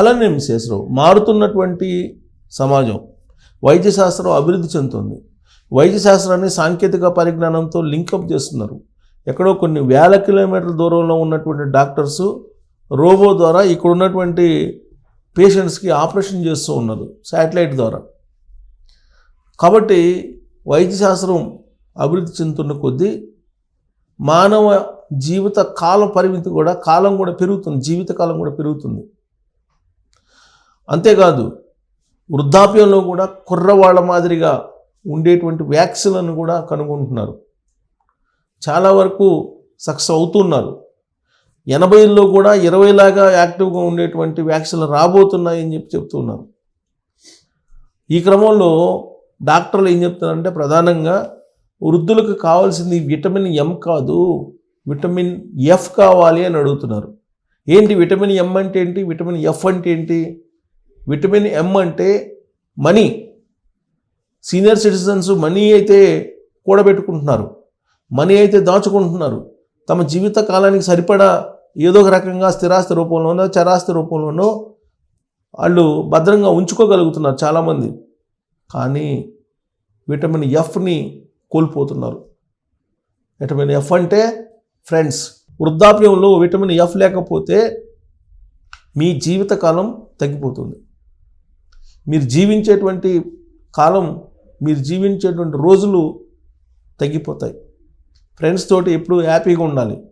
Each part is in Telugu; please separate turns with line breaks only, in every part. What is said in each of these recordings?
అలానే విశేషరావు మారుతున్నటువంటి సమాజం వైద్యశాస్త్రం అభివృద్ధి చెందుతుంది. వైద్య శాస్త్రాన్ని సాంకేతిక పరిజ్ఞానంతో లింకప్ చేస్తున్నారు. ఎక్కడో కొన్ని వేల కిలోమీటర్ల దూరంలో ఉన్నటువంటి డాక్టర్స్ రోబో ద్వారా ఇక్కడ ఉన్నటువంటి పేషెంట్స్కి ఆపరేషన్ చేస్తూ ఉన్నారు శాటిలైట్ ద్వారా. కాబట్టి వైద్యశాస్త్రం అభివృద్ధి చెందుతున్న కొద్దీ మానవ జీవిత కాల పరిమితి కూడా కాలం కూడా పెరుగుతుంది జీవిత కాలం కూడా పెరుగుతుంది. అంతేకాదు వృద్ధాప్యంలో కూడా కుర్రవాళ్ళ మాదిరిగా ఉండేటువంటి వ్యాక్సిన్లను కూడా కనుగొంటున్నారు. చాలా వరకు సక్సెస్ అవుతున్నారు. ఎనభైల్లో కూడా ఇరవైలాగా యాక్టివ్గా ఉండేటువంటి వ్యాక్సిన్లు రాబోతున్నాయని చెప్పి చెప్తున్నారు. ఈ క్రమంలో డాక్టర్లు ఏం చెప్తున్నారంటే ప్రధానంగా వృద్ధులకు కావాల్సింది విటమిన్ ఎం కాదు విటమిన్ ఎఫ్ కావాలి అని అడుగుతున్నారు. ఏంటి విటమిన్ ఎం అంటే ఏంటి? విటమిన్ ఎఫ్ అంటే ఏంటి? విటమిన్ ఎం అంటే మనీ. సీనియర్ సిటిజన్స్ మనీ అయితే కూడబెట్టుకుంటున్నారు. మనీ అయితే దాచుకుంటున్నారు. తమ జీవిత కాలానికి సరిపడా ఏదో ఒక రకంగా స్థిరాస్తి రూపంలోనో చరాస్తి రూపంలోనో వాళ్ళు భద్రంగా ఉంచుకోగలుగుతున్నారు చాలామంది. కానీ విటమిన్ ఎఫ్ని కోల్పోతున్నారు. విటమిన్ ఎఫ్ అంటే ఫ్రెండ్స్. వృద్ధాప్యంలో విటమిన్ ఎఫ్ లేకపోతే మీ జీవితకాలం తగ్గిపోతుంది. మీరు జీవించేటువంటి కాలం మీరు జీవించేటువంటి రోజులు తగ్గిపోతాయి. ఫ్రెండ్స్ తోటి ఎప్పుడు హ్యాపీగా ఉండాలి.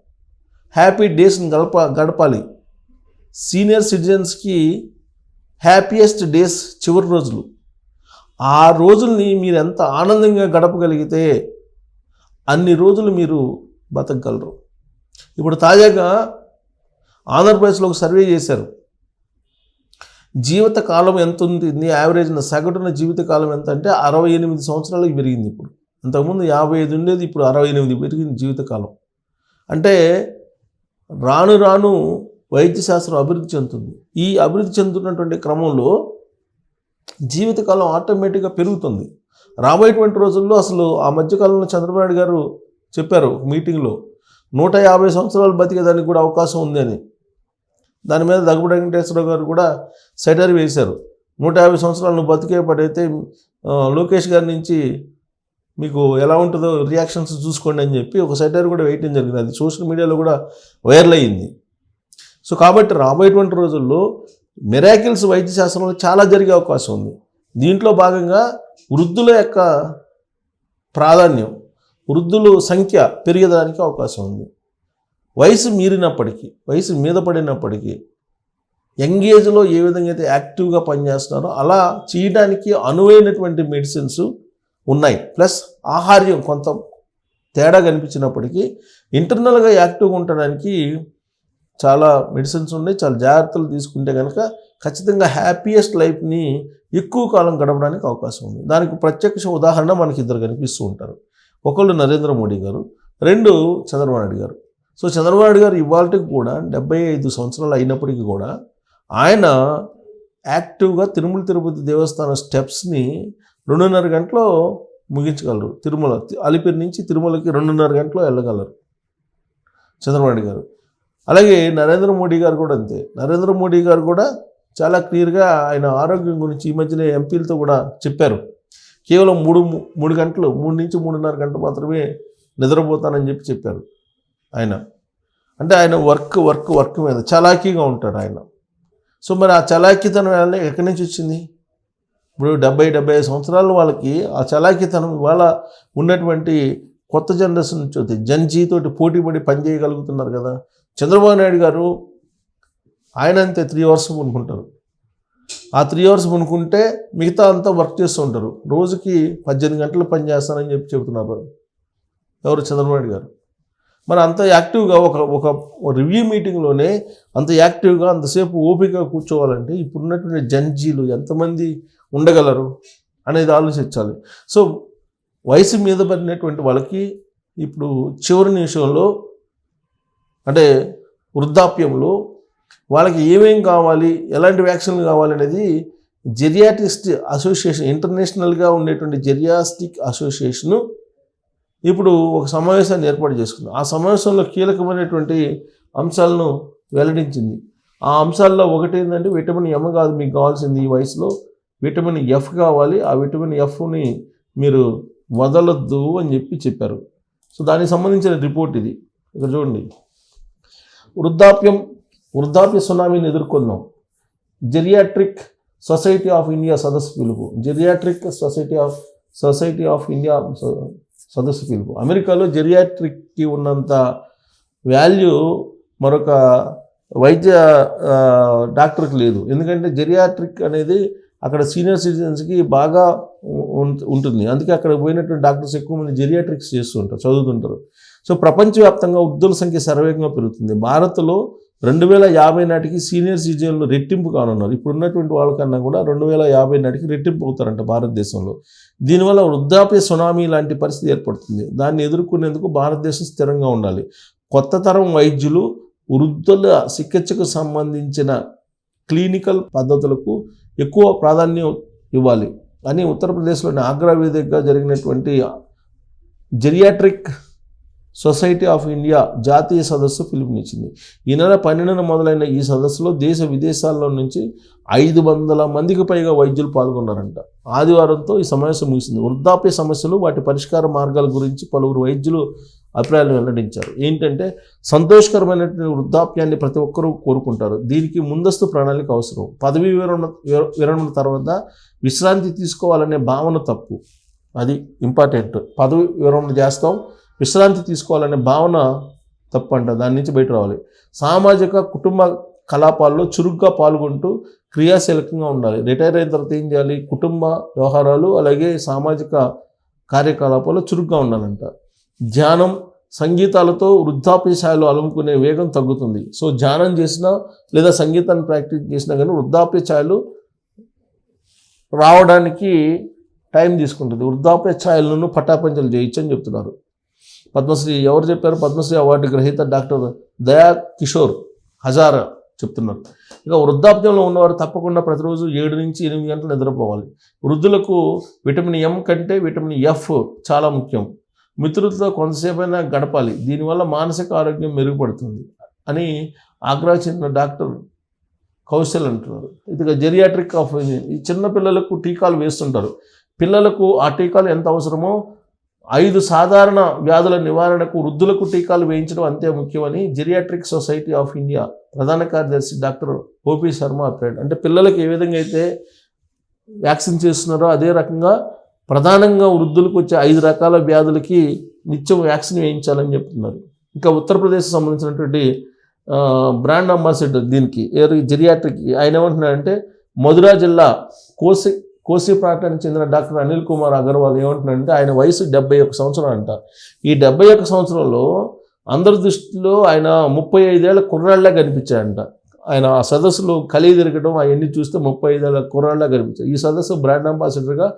హ్యాపీ డేస్ని గడప గడపాలి. సీనియర్ సిటిజన్స్కి హ్యాపీయెస్ట్ డేస్ చివరి రోజులు. ఆ రోజుల్ని మీరు ఎంత ఆనందంగా గడపగలిగితే అన్ని రోజులు మీరు బతకగలరు. ఇప్పుడు తాజాగా ఆంధ్రప్రదేశ్లో ఒక సర్వే చేశారు. జీవితకాలం ఎంత ఎంత నీ యావరేజ్ సగటున జీవితకాలం ఎంత అంటే అరవై ఎనిమిది సంవత్సరాలకు పెరిగింది ఇప్పుడు. అంతకుముందు యాభై ఐదు ఉండేది ఇప్పుడు అరవై ఎనిమిది పెరిగింది జీవితకాలం. అంటే రాను రాను వైద్య శాస్త్రం అభివృద్ధి చెందుతుంది. ఈ అభివృద్ధి చెందుతున్నటువంటి క్రమంలో జీవితకాలం ఆటోమేటిక్గా పెరుగుతుంది. రాబోయేటువంటి రోజుల్లో అసలు ఆ మధ్యకాలంలో చంద్రబాబు నాయుడు గారు చెప్పారు మీటింగ్లో నూట యాభై సంవత్సరాలు బతికేదానికి కూడా అవకాశం ఉంది అని. దాని మీద దగ్గుబడి వెంకటేశ్వరరావు గారు కూడా సెటర్ వేశారు. నూట యాభై సంవత్సరాలు నువ్వు బతికే పడైతే లోకేష్ గారి నుంచి మీకు ఎలా ఉంటుందో రియాక్షన్స్ చూసుకోండి అని చెప్పి ఒక సెటర్ కూడా వేయటం జరిగింది. అది సోషల్ మీడియాలో కూడా వైరల్ అయ్యింది. సో కాబట్టి రాబోయేటువంటి రోజుల్లో మిరాకిల్స్ వైద్య శాస్త్రంలో చాలా జరిగే అవకాశం ఉంది. దీంట్లో భాగంగా వృద్ధుల యొక్క ప్రాధాన్యం వృద్ధుల సంఖ్య పెరిగేదానికి అవకాశం ఉంది. వయసు మీరినప్పటికీ వయసు మీద పడినప్పటికీ యంగేజ్లో ఏ విధంగా అయితే యాక్టివ్గా పనిచేస్తున్నారో అలా చేయడానికి అనువైనటువంటి మెడిసిన్స్ ఉన్నాయి. ప్లస్ ఆహార్యం కొంత తేడా కనిపించినప్పటికీ ఇంటర్నల్గా యాక్టివ్గా ఉండడానికి చాలా మెడిసిన్స్ ఉన్నాయి. చాలా జాగ్రత్తలు తీసుకుంటే కనుక ఖచ్చితంగా హ్యాపీయెస్ట్ లైఫ్ని ఎక్కువ కాలం గడపడానికి అవకాశం ఉంది. దానికి ప్రత్యక్ష ఉదాహరణ మనకి ఇద్దరు కనిపిస్తూ ఉంటారు. ఒకళ్ళు నరేంద్ర మోడీ గారు రెండు చంద్రబాబు నాయుడు గారు. సో చంద్రబాబు గారు ఇవాళకి కూడా డెబ్బై ఐదు సంవత్సరాలు అయినప్పటికీ కూడా ఆయన యాక్టివ్గా తిరుమల తిరుపతి దేవస్థానం స్టెప్స్ని రెండున్నర గంటలో ముగించగలరు. తిరుమల అలిపిరి నుంచి తిరుమలకి రెండున్నర గంటలో వెళ్ళగలరు చంద్రబాబు గారు. అలాగే నరేంద్ర మోడీ గారు కూడా అంతే. నరేంద్ర మోడీ గారు కూడా చాలా క్లియర్గా ఆయన ఆరోగ్యం గురించి ఈ మధ్యనే ఎంపీలతో కూడా చెప్పారు. కేవలం మూడు మూడు గంటలు మూడు నుంచి మూడున్నర గంటలు మాత్రమే నిద్రపోతానని చెప్పి చెప్పారు. ఆయన. అంటే ఆయన వర్క్ వర్క్ వర్క్ మీద చలాకీగా ఉంటాడు ఆయన. సో మరి ఆ చలాకీతనం వల్ల ఎక్కడి నుంచి వచ్చింది? ఇప్పుడు డెబ్బై డెబ్బై ఐదు సంవత్సరాల వాళ్ళకి ఆ చలాకీతనం ఇవాళ ఉన్నటువంటి కొత్త జనరేషన్ నుంచి వస్తే జన్జీ తోటి పోటీ పడి పనిచేయగలుగుతున్నారు కదా. చంద్రబాబు నాయుడు గారు ఆయన అంతే త్రీ అవర్స్ పనుకుంటారు ఆ త్రీ అవర్స్ పనుకుంటే మిగతా అంతా వర్క్ చేస్తూ ఉంటారు. రోజుకి పద్దెనిమిది గంటలు పని చేస్తానని చెప్పి చెబుతున్నారు. ఎవరు? చంద్రబాబు నాయుడు గారు. మరి అంత యాక్టివ్గా ఒక ఒక రివ్యూ మీటింగ్లోనే అంత యాక్టివ్గా అంతసేపు ఓపికగా కూర్చోవాలంటే ఇప్పుడున్నటువంటి జంజీలు ఎంతమంది ఉండగలరు అనేది ఆలోచించాలి. సో వయసు మీద పడినటువంటి వాళ్ళకి ఇప్పుడు చివరి నిమిషంలో అంటే వృద్ధాప్యంలో వాళ్ళకి ఏమేం కావాలి ఎలాంటి వ్యాక్సిన్లు కావాలి అనేది జెరియాటిస్ట్ అసోసియేషన్ ఇంటర్నేషనల్గా ఉండేటువంటి జెరియాస్టిక్ అసోసియేషను ఇప్పుడు ఒక సమావేశాన్ని ఏర్పాటు చేసుకుంది ఆ సమావేశంలో కీలకమైనటువంటి అంశాలను వెల్లడించింది. ఆ అంశాల్లో ఒకటి ఏంటంటే విటమిన్ ఎమ్ కాదు మీకు కావాల్సింది ఈ వయసులో. విటమిన్ ఎఫ్ కావాలి. ఆ విటమిన్ ఎఫ్ని మీరు వదలొద్దు అని చెప్పి చెప్పారు. సో దానికి సంబంధించిన రిపోర్ట్ ఇది. ఇక్కడ చూడండి. వృద్ధాప్యం వృద్ధాప్య సునామీని ఎదుర్కొన్నాం. జెరియాట్రిక్ సొసైటీ ఆఫ్ ఇండియా సదస్సు పిలుపు. Geriatric society of society of India సదస్సు పిలుపు. అమెరికాలో జెరియాట్రిక్కి ఉన్నంత వాల్యూ మరొక వైద్య డాక్టర్కి లేదు. ఎందుకంటే జెరియాట్రిక్ అనేది అక్కడ సీనియర్ సిటిజన్స్కి బాగా ఉం- ఉంటుంది. అందుకే అక్కడ పోయినటువంటి డాక్టర్స్ ఎక్కువ మంది జెరియాట్రిక్స్ చేస్తూ ఉంటారు చదువుతుంటారు. సో ప్రపంచవ్యాప్తంగా వృద్ధుల సంఖ్య సర్వేగంగా పెరుగుతుంది. భారత్లో రెండు వేల యాభై నాటికి సీనియర్ సిటిజన్లు రెట్టింపు కానున్నారు. ఇప్పుడు ఉన్నటువంటి వాళ్ళకన్నా కూడా రెండు వేల యాభై నాటికి రెట్టింపు అవుతారంట భారతదేశంలో. దీనివల్ల వృద్ధాప్య సునామీ లాంటి పరిస్థితి ఏర్పడుతుంది. దాన్ని ఎదుర్కొనేందుకు భారతదేశం స్థిరంగా ఉండాలి. కొత్త తరం వైద్యులు వృద్ధుల చికిత్సకు సంబంధించిన క్లినికల్ పద్ధతులకు ఎక్కువ ప్రాధాన్యం ఇవ్వాలి అని ఉత్తరప్రదేశ్లోని ఆగ్రా వేదికగా జరిగినటువంటి జెరియాట్రిక్ సొసైటీ ఆఫ్ ఇండియా జాతీయ సదస్సు పిలుపునిచ్చింది. ఈ నెల పన్నెండున మొదలైన ఈ సదస్సులో దేశ విదేశాల్లో నుంచి ఐదు వందల మందికి పైగా వైద్యులు పాల్గొన్నారంట. ఆదివారంతో ఈ సమావేశం ముగిసింది. వృద్ధాప్య సమస్యలు వాటి పరిష్కార మార్గాల గురించి పలువురు వైద్యులు అభిప్రాయాలు వెల్లడించారు. ఏంటంటే సంతోషకరమైనటువంటి వృద్ధాప్యాన్ని ప్రతి ఒక్కరూ కోరుకుంటారు. దీనికి ముందస్తు ప్రణాళిక అవసరం. పదవీ విరమణ విరమణ తర్వాత విశ్రాంతి తీసుకోవాలనే భావన తప్పు. అది ఇంపార్టెంట్. పదవి విరమణ చేస్తాం. విశ్రాంతి తీసుకోవాలనే భావన తప్పంట. దాని నుంచి బయట రావాలి. సామాజిక కుటుంబ కలాపాల్లో చురుగ్గా పాల్గొంటూ క్రియాశీలకంగా ఉండాలి. రిటైర్ అయిన తర్వాత ఏం చేయాలి? కుటుంబ వ్యవహారాలు అలాగే సామాజిక కార్యకలాపాల్లో చురుగ్గా ఉండాలంట. ధ్యానం సంగీతాలతో వృద్ధాప్య ఛాయలు అలుముకునే వేగం తగ్గుతుంది. సో ధ్యానం చేసినా లేదా సంగీతాన్ని ప్రాక్టీస్ చేసినా కానీ వృద్ధాప్య ఛాయలు రావడానికి టైం తీసుకుంటుంది. వృద్ధాప్య ఛాయలను పటాపంచలు చేయొచ్చు అని చెప్తున్నారు. పద్మశ్రీ ఎవరు చెప్పారు? పద్మశ్రీ అవార్డు గ్రహీత డాక్టర్ దయా కిషోర్ హజారా చెప్తున్నారు. ఇక వృద్ధాప్యంలో ఉన్నవారు తప్పకుండా ప్రతిరోజు ఏడు నుంచి ఎనిమిది గంటలు నిద్రపోవాలి. వృద్ధులకు విటమిన్ ఎం కంటే విటమిన్ ఎఫ్ చాలా ముఖ్యం. మిత్రులతో కొంతసేపైనా గడపాలి. దీనివల్ల మానసిక ఆరోగ్యం మెరుగుపడుతుంది అని ఆగ్రా చెందిన డాక్టర్ కౌశల్ అంటున్నారు. ఇది జెరియాట్రిక్ ఆఫ్ ఈ చిన్న పిల్లలకు టీకాలు వేస్తుంటారు. పిల్లలకు ఆ టీకాలు ఎంత అవసరమో ఐదు సాధారణ వ్యాధుల నివారణకు వృద్ధులకు టీకాలు వేయించడం అంతే ముఖ్యమని జెరియాట్రిక్ సొసైటీ ఆఫ్ ఇండియా ప్రధాన కార్యదర్శి డాక్టర్ ఓపీ శర్మ అభిప్రాయం అంటే పిల్లలకు ఏ విధంగా అయితే వ్యాక్సిన్ చేస్తున్నారో అదే రకంగా ప్రధానంగా వృద్ధులకు వచ్చే ఐదు రకాల వ్యాధులకి నిత్యం వ్యాక్సిన్ వేయించాలని చెప్తున్నారు. ఇంకా ఉత్తరప్రదేశ్ సంబంధించినటువంటి బ్రాండ్ అంబాసిడర్ దీనికి ఏ జెరియాట్రిక్ ఆయన ఏమంటున్నారంటే మధురా జిల్లా కోసి కోసి ప్రాంతానికి చెందిన డాక్టర్ అనిల్ కుమార్ అగర్వాల్ ఏమంటున్నాడంటే ఆయన వయసు డెబ్బై ఒక్క సంవత్సరం అంట. ఈ డెబ్బై ఒక్క సంవత్సరంలో అందరి దృష్టిలో ఆయన ముప్పై ఐదేళ్ళ కుర్రాళ్ళ కనిపించాడంట. ఆయన ఆ సదస్సులో కలిగి తిరగడం అవన్నీ చూస్తే ముప్పై ఐదేళ్ళ కుర్రాళ్ళ కనిపించారు ఈ సదస్సు బ్రాండ్ అంబాసిడర్గా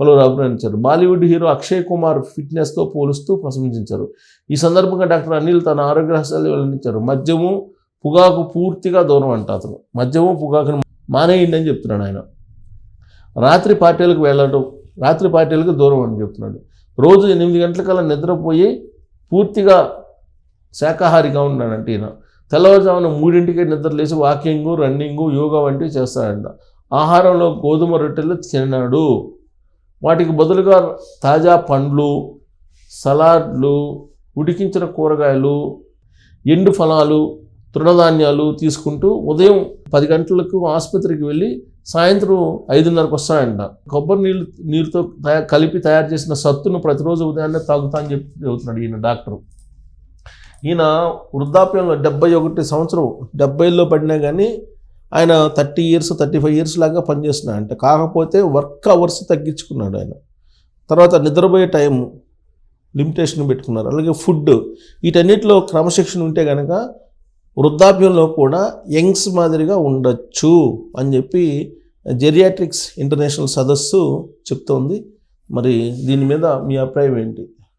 పలువురు అభినందించారు. బాలీవుడ్ హీరో అక్షయ్ కుమార్ ఫిట్నెస్తో పోలుస్తూ ప్రశంసించారు. ఈ సందర్భంగా డాక్టర్ అనిల్ తన ఆరోగ్య రహస్యాలు వెల్లడించారు. మద్యము పొగాకు పూర్తిగా దూరం అంట అతను. మద్యము పుగాకును మానేయండి అని చెప్తున్నాడు ఆయన. రాత్రి పార్టీలకు వెళ్ళడం రాత్రి పార్టీలకు దూరం అని చెప్తున్నాడు. రోజు ఎనిమిది గంటలకల్లా నిద్రపోయి పూర్తిగా శాకాహారిగా ఉన్నాడంట ఈయన. తెల్లవారుజామున మూడింటికి నిద్రలేసి వాకింగు రన్నింగు యోగా వంటివి చేస్తాడంట. ఆహారంలో గోధుమ రొట్టెలు తిన్నాడు. వాటికి బదులుగా తాజా పండ్లు సలాడ్లు ఉడికించిన కూరగాయలు ఎండు ఫలాలు తృణధాన్యాలు తీసుకుంటూ ఉదయం పది గంటలకు ఆసుపత్రికి వెళ్ళి సాయంత్రం ఐదున్నరకు వస్తాడంట కొబ్బరి నీళ్ళు నీరుతో తయారు కలిపి తయారు చేసిన సత్తును ప్రతిరోజు ఉదయాన్నే తాగుతా అని చెప్పి చెబుతున్నాడు ఈయన డాక్టరు. ఈయన వృద్ధాప్యంలో డెబ్బై ఒకటి సంవత్సరం డెబ్బైలో పడినా కానీ ఆయన thirty years thirty five years లాగా పనిచేస్తున్నాడు అంటే. కాకపోతే వర్క్ అవర్స్ తగ్గించుకున్నాడు ఆయన. తర్వాత నిద్రపోయే టైం లిమిటేషన్ పెట్టుకున్నారు. అలాగే ఫుడ్ వీటన్నిటిలో క్రమశిక్షణ ఉంటే కనుక వృద్ధాప్యంలో కూడా యంగ్స్ మాదిరిగా ఉండొచ్చు అని చెప్పి జెరియాట్రిక్స్ ఇంటర్నేషనల్ సదస్సు చెప్తోంది. మరి దీని మీద మీ అభిప్రాయం ఏంటి?